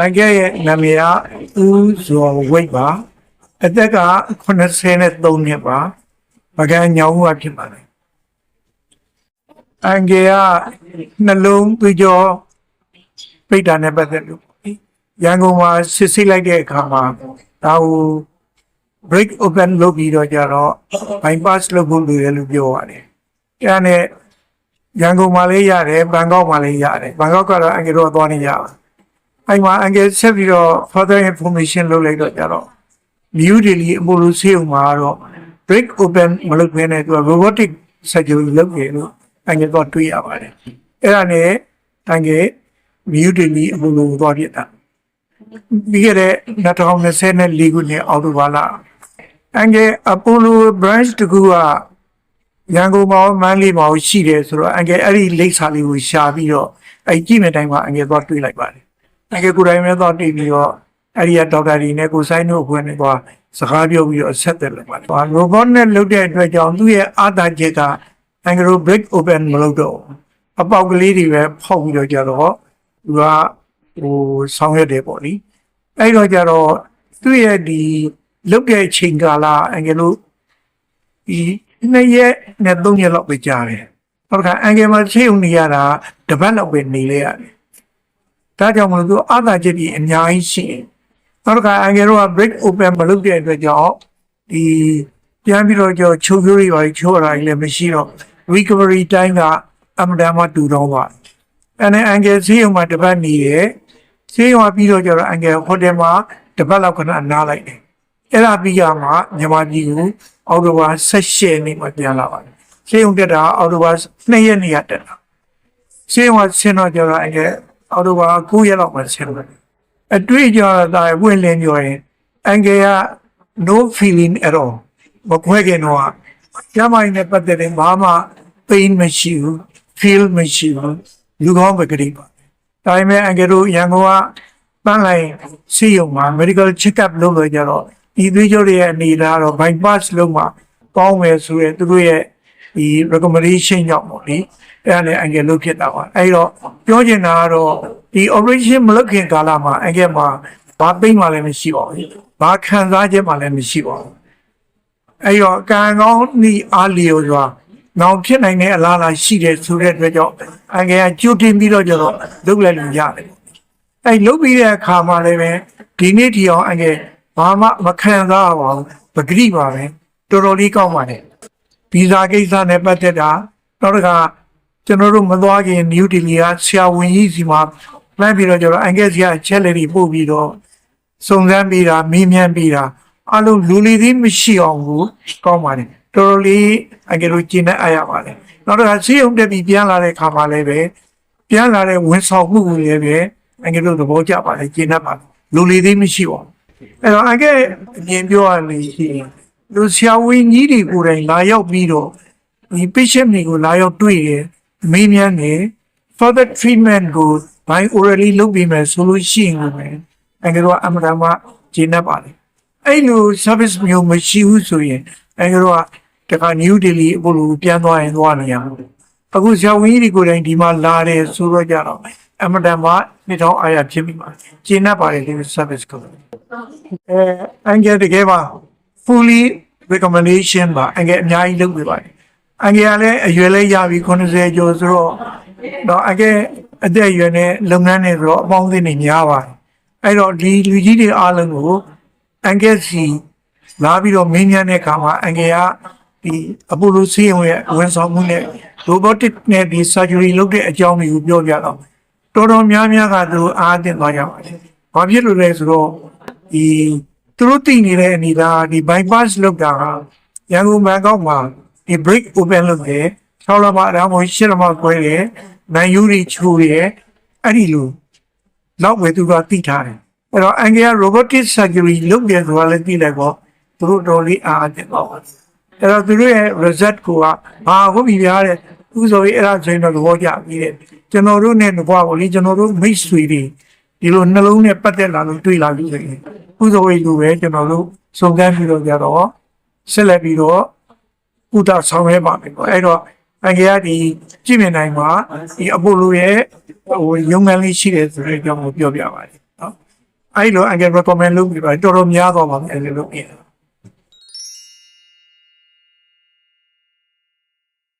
အန်ကဲရဲ့နာမည်ကဦးဇော်ဝိတ်ပါအသက်က83နှစ်ပါပကံညောင်းကဖြစ်ပါတယ်အန်ကဲကနှလုံးသွေးကြောပိတ်တာနဲ့ပတ်သက်လို့ရန်ကုန်မှာစစ်ဆေးလိုက်တဲ့အခါမှာဒါကို break open လုပ်ပြီးတော့ကြတော့ bypass လုပ်ဖို့လိုတယ်လို့ပြောရတယ်အဲဒါနဲ့ရန်ကုန်မှာလည်းရတယ်ဘန်ကောက်မှာလည်းရတယ်ဘန်ကောက်ကတော့အန်ကဲတော့သွားနေကြပါ အဲ့မှာအင်္ဂလိပ်ဆက်ပြီးတော့ further information လုပ်လိုက်တော့ကြတော့ New Delhi အမိုလိုဆေးုံမှာတော့ break open မလုပ်ဘဲနဲ့သူက robotic surgery လုပ်တယ်လို့အင်္ဂလိပ်တော့တွေ့ရပါတယ်အဲ့ဒါနဲ့အင်္ဂလိပ် New Delhi အမိုလိုကိုသွားပြတာပြီးခဲ့တဲ့2024ခုနှစ်အောက်တိုဘာလအင်္ဂလိပ်အပိုလို branch တကူကရန်ကုန်မှာမန္တလေးမှာရှိတယ်ဆိုတော့အင်္ဂလိပ်အဲ့ဒီလိပ်စာလေးကိုရှာပြီးတော့အဲ့ကြည့်မဲ့တိုင်းမှာအင်္ဂလိပ်သွားတွေ့လိုက်ပါတယ် အကယ်ကိုယ်တိုင်ပဲတော့တည်ပြီးတော့အဲ့ဒီကဒေါက်တာဒီနဲ့ကိုဆိုင်တို့အဖွဲ့နဲ့တော့စကားပြောပြီးတော့ဆက်တယ်လို့ပါတယ်။ဟာ robot နဲ့လုပ်တဲ့အတွက်ကြောင့်သူ့ရဲ့အာသာချက်ကအင်္ဂလို break open မလုပ်တော့ဘူးအပေါက်ကလေးတွေပဲဖောက်ပြီးတော့ကြတော့သူကဟိုဆောင်ရွက်တယ်ပေါ့လေ။အဲ့တော့ကြတော့သူ့ရဲ့ဒီလုပ်တဲ့ချိန်ကာလအင်္ဂလိုဒီနှစ်ရက်နဲ့သုံးရက်လောက်ပဲကြာတယ်။ဟုတ်ကဲ့အင်္ဂလမှာချိန်ုံနေရတာတပတ်လောက်ပဲနေလေရတယ်။ ဒါကြောင့်မလို့သူအာသာချက်ကြီးအများကြီးရှိတယ်။နောက်တစ်ခါအန်ဂယ်တို့က break open မလုပ်တဲ့အတွက်ကြောင့်ဒီပြန်ပြီးတော့ကြောချုပ်ပြိုးတွေပါချိုးရတာကြီးလည်းမရှိတော့ recovery time ကအမှန်တမ်းမှတူတော့ပါ။အဲ့နဲ့အန်ဂယ်ဈေးရုံမှာတစ်ပတ်နေတယ်။ဈေးရုံကပြီးတော့ကျတော့အန်ဂယ်ဟိုတယ်မှာတစ်ပတ်လောက်ခဏနားလိုက်တယ်။အဲ့ဒါပြီးရမှမြန်မာပြည်ကိုအော်တိုဘာ16ရက်နေ့မှာပြန်လာပါတယ်။ဈေးရုံတက်တာအော်တိုဘာ2ရက်နေ့ကတက်တာ။ရှင်းဝဆင်းတော့ကြတော့အဲ့ အော်တိုဘာ9ရက်လောက်မှဆင်းတယ်အတွေ့အကြုံတာဝင်လင်းပြောရင်အန်ကယ်က no feeling at all မခွဲခင်တော့ကျမကြီးနဲ့ပတ်သက်တဲ့ဘာမှ pain မရှိဘူး feel မရှိဘူးလူကောင်းပဲကြည့်ပါဒါပေမဲ့အန်ကယ်တို့ရန်ကုန်ကပန်းလိုက်စီယုံမှာ medical check up လုပ်လို့ကြတော့ဒီသွေးကြောတွေရဲ့အနေထားတော့ bypass လုပ်မှာပေါင်းမယ်ဆိုရင်သူတို့ရဲ့ ဒီ recommendation ကြောင့်ပေါ့လေအဲ့ဒါနဲ့အန်ကယ်လုပ်ဖြစ်တာပါအဲ့တော့ပြောချင်တာကတော့ဒီ operation မလုပ်ခင်ကာလမှာအန်ကယ်မှာဘာပိတ်မှလည်းမရှိပါဘူးဘာခံစားချက်မှလည်းမရှိပါဘူးအဲ့တော့ကံကောင်းဤအားလျော်စွာနောက်ဖြစ်နိုင်တဲ့အလားအလာရှိတယ်ဆိုတဲ့အတွက်ကြောင့်အန်ကယ်ကကြိုတင်ပြီးတော့ကျတော့လုပ်လိုက်လို့ရတယ်အဲ့လုပ်ပြီးတဲ့အခါမှာလည်းပဲဒီနေ့ဒီအောင်အန်ကယ်ဘာမှမခံစားရပါဘူးပဂရိပါပဲတော်တော်လေးကောင်းပါတယ် ဗီဇာကိစ္စနဲ့ပတ်သက်တာနောက်တစ်ခါကျွန်တော်တို့မသွားခင်နယူးဒေလီကဆရာဝန်ကြီးစီမှာလမ်းပြီးတော့ကျွန်တော်အင်္ဂလိပ်ဆရာချက်လက်တွေပို့ပြီးတော့စုံစမ်းပြီးတာမေးမြန်းပြီးတာအလုံးလူလီသေးမရှိအောင်ကိုကောင်းပါတယ်တော်တော်လေးအင်္ဂလိပ်ကျင့်တတ်အပ်ရပါတယ်နောက်တစ်ခါဆေးရုံတက်ပြီးပြန်လာတဲ့ခါမှလည်းပဲပြန်လာတဲ့ဝန်ဆောင်မှုကိုလည်းပဲအင်္ဂလိပ်သဘောကျပါတယ်ကျင့်တတ်ပါတယ်လူလီသေးမရှိပါဘူးအဲ့တော့အင်္ဂလိပ်အမြင်ပြောရလို့ရှိရင် လူဆရာဝန်ကြီးတွေကိုယ်တိုင်လာရောက်ပြီးတော့ဒီ patient တွေကိုလာရောက်တွေ့တယ်မေးမြန်းတယ် further treatment ကို by orally လုပ်ပြီးမယ်ဆိုလို့ရှိရင်လည်းအင်္ဂလိပ်ကအမှန်တမ်းဂျင်းနေပါလေအဲ့လို service မျိုးမရှိဘူးဆိုရင်အင်္ဂလိပ်ကတခါ New Delhi အပေါ်လိုပြန်သွားရင်သွားနေရမှာအခုဆရာဝန်ကြီးတွေကိုယ်တိုင်ဒီမှာလာတယ်ဆိုတော့ကြတော့အမှန်တမ်းနှစ်ထောင်အားရဖြစ်ပြီးပါဂျင်းနေပါလေဒီ service ကိုအဲအန်ကယ်တကယ်ပါ fully recommendation ပါအန်ကယ်အများကြီးလုပ်ပေးပါတယ်အန်ကယ်ကလည်းအရွယ်လည်းရပြီ90ကျော်ဆိုတော့တော့အန်ကယ်အသက်အရွယ်နဲ့လုပ်ငန်းတွေဆိုတော့အပေါင်းအသင်းတွေများပါတယ်အဲ့တော့ဒီလူကြီးတွေအားလုံးကိုအန်ကယ်စီလာပြီးတော့မင်းများတဲ့အခါမှာအန်ကယ်ကဒီအပိုလိုဆေးရုံရဲ့ဝန်ဆောင်မှုနဲ့ robotic နဲ့ဒီ surgery လုပ်တဲ့အကြောင်းတွေကိုပြောပြတော့တော်တော်များများကသူအားအသင့်သွားကြပါတယ်။ဘာဖြစ်လို့လဲဆိုတော့ဒီ သူတို့တည်နေတဲ့အနေသားဒီ bypass လုပ်တာကရန်ကုန်ဘန်ကောက်မှာဒီ break open လုပ်တယ်။၆လမှအရာမို့၈လမှခွဲတယ်။နိုင်ယူတွေချိုးတယ်။အဲ့ဒီလိုလောက်ပဲသူကသိထားတယ်။အဲ့တော့အင်္ဂလိပ် robotic surgery လုပ်တယ်ဆိုတာလည်းသိလိုက်တော့သူတို့တော်လေးအားအသင့်သွားပါတယ်။အဲ့တော့သူတို့ရဲ့ result ကိုကဟာဟုတ်ပြီဗျာတဲ့ဥဆိုရင်အဲ့ဒါဆိုရင်တော့သဘောကျပြီတဲ့ကျွန်တော်တို့နဲ့ဘွားကိုလေကျွန်တော်တို့မိတ်ဆွေတွေ ဒီလိုနှလုံးနဲ့ပတ်သက်လာလို့တွေ့လာလို့ဆိုရင်ဥဆိုရင်လိုပဲကျွန်တော်တို့စုံစမ်းပြီးတော့ကြတော့ဆက်လက်ပြီးတော့ဥဒဆောင်ရဲပါမယ်ပေါ့အဲ့တော့အင်္ဂလိပ်ကဒီကြည့်မြင်နိုင်မှာဒီအပိုလိုရဲ့ဟိုရုံငန်းလေးရှိတယ်ဆိုတဲ့အကြောင်းကိုပြောပြပါတယ်နော်အဲ့လိုအငယ် recommend လုပ်ပြီးပါတော်တော်များသွားပါမယ်အဲ့လိုလုပ်ပြီး